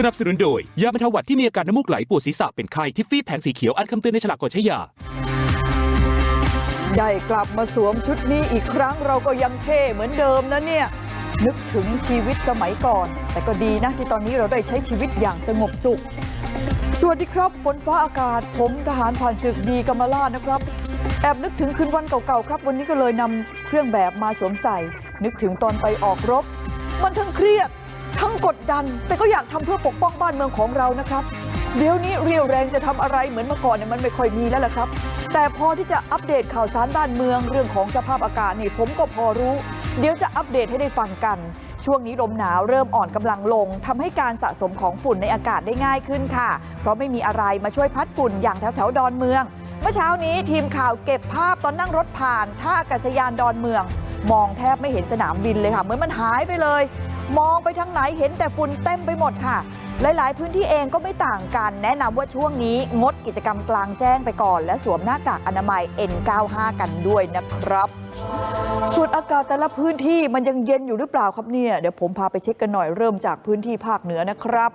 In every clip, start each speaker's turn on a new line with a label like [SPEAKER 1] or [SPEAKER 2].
[SPEAKER 1] สนับสนุนโดย ยาบรรเทาหวัดที่มีอาการน้ำมูกไหลปวดศีรษะเป็นไข้ทิฟฟี่แผงสีเขียวอ่านคำเตือนในฉลากก่อนใช้ยา
[SPEAKER 2] ได้กลับมาสวมชุดนี้อีกครั้งเราก็ยังเท่เหมือนเดิมนะเนี่ย นึกถึงชีวิตสมัยก่อน แต่ก็ดีนะที่ตอนนี้เราได้ใช้ชีวิตอย่างสงบสุข สวัสดีครับฝนฟ้าอากาศผมทหารผ่านศึกดีกำมะลาดนะครับ แอบนึกถึงคืนวันเก่าๆครับ วันนี้ก็เลยนำเครื่องแบบมาสวมใส่ นึกถึงตอนไปออกรบ มันทั้งเครียด ทั้งกดดัน แต่ก็อยากทำเพื่อปกป้องบ้านเมืองของเรานะครับ เดี๋ยวนี้เรียวแรงจะทำอะไรเหมือนเมื่อก่อนเนี่ยมันไม่ค่อยมีแล้วล่ะครับ แต่พอที่จะอัปเดตข่าวสารบ้านเมืองเรื่องของสภาพอากาศนี่ผมก็พอรู้ เดี๋ยวจะอัปเดตให้ได้ฟังกัน ช่วงนี้ลมหนาวเริ่มอ่อนกำลังลงทำให้การสะสมของฝุ่นในอากาศได้ง่ายขึ้นค่ะ เพราะไม่มีอะไรมาช่วยพัดฝุ่นอย่างแถวแถวๆดอนเมือง เมื่อเช้านี้ทีมข่าวเก็บภาพตอนนั่งรถผ่านท่าอากาศยานดอนเมือง มองแทบไม่เห็นสนามบินเลยค่ะเหมือนมันหายไปเลย มองไปทางไหนเห็นแต่ฝุ่นเต็มไปหมดค่ะ หลาย ๆ พื้นที่เองก็ไม่ต่างกัน แนะนำว่าช่วงนี้งดกิจกรรมกลางแจ้งไปก่อน และสวมหน้ากากอนามัย N95 กันด้วยนะครับส่วนอากาศแต่ละพื้นที่มันยังเย็นอยู่หรือเปล่าครับเนี่ย เดี๋ยวผมพาไปเช็คกันหน่อยเริ่มจากพื้นที่ภาคเหนือนะครับ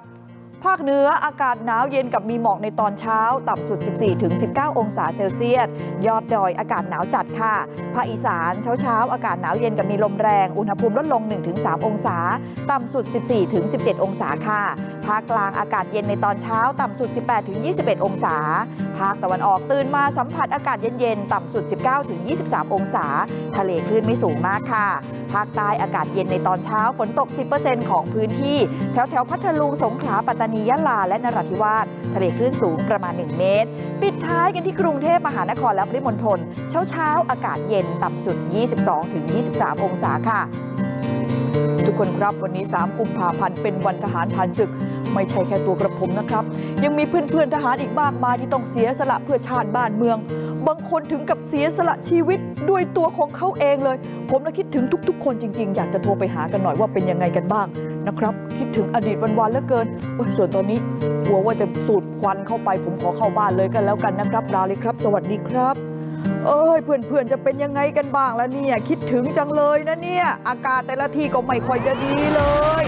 [SPEAKER 2] ภาคเหนืออากาศหนาวเย็นกับมีหมอกในตอนเช้า ต่ำสุด 14-19 องศาเซลเซียส ยอดดอยอากาศหนาวจัดค่ะ ภาคอีสานเช้าเช้าๆอากาศหนาวเย็นกับมีลมแรง อุณหภูมิลดลง 1-3 องศา ต่ำสุด 14-17 องศาค่ะ ภาคกลางอากาศเย็นในตอนเช้า ต่ำสุด 18-21 องศา ภาคตะวันออกตื่นมาสัมผัสอากาศเย็น ๆ ต่ำสุด 19-23 องศา ทะเลคลื่นไม่สูงมากค่ะ ภาคใต้อากาศเย็นในตอนเช้าฝนตก 10%ของพื้นที่ แถวแถวๆพัทลุงสงขลาปัตตานียะลาและนราธิวาสทะเลคลื่นสูงประมาณ 1 เมตร ปิดท้ายกันที่กรุงเทพมหานครและปริมณฑลเช้าเช้าๆอากาศเย็นต่ำสุด 22-23 องศาค่ะ ทุกคนครับวันนี้ 3 กุมภาพันธ์เป็นวันทหารผ่านศึก ไม่ใช่แค่ตัวกระผมนะครับ ยังมีเพื่อนๆทหารอีกมากมายที่ต้องเสียสละเพื่อชาติบ้านเมือง บางคนถึงกับเสียสละชีวิตด้วยตัวของเขาเองเลย ผมละคิดถึงทุกๆ คนจริงๆ อยากจะโทรไปหากันหน่อยว่าเป็นยังไงกันบ้างนะครับ คิดถึงอดีตวันๆเหลือเกินส่วนตอนนี้กลัวว่าจะสูดควันเข้าไป ผมขอเข้าบ้านเลยกันแล้วกันนะครับลาเลยครับ สวัสดีครับเอ้ยเพื่อนๆจะเป็นยังไงกันบ้างแล้วเนี่ย คิดถึงจังเลยนะเนี่ย อากาศแต่ละที่ก็ไม่ค่อยจะดีเลย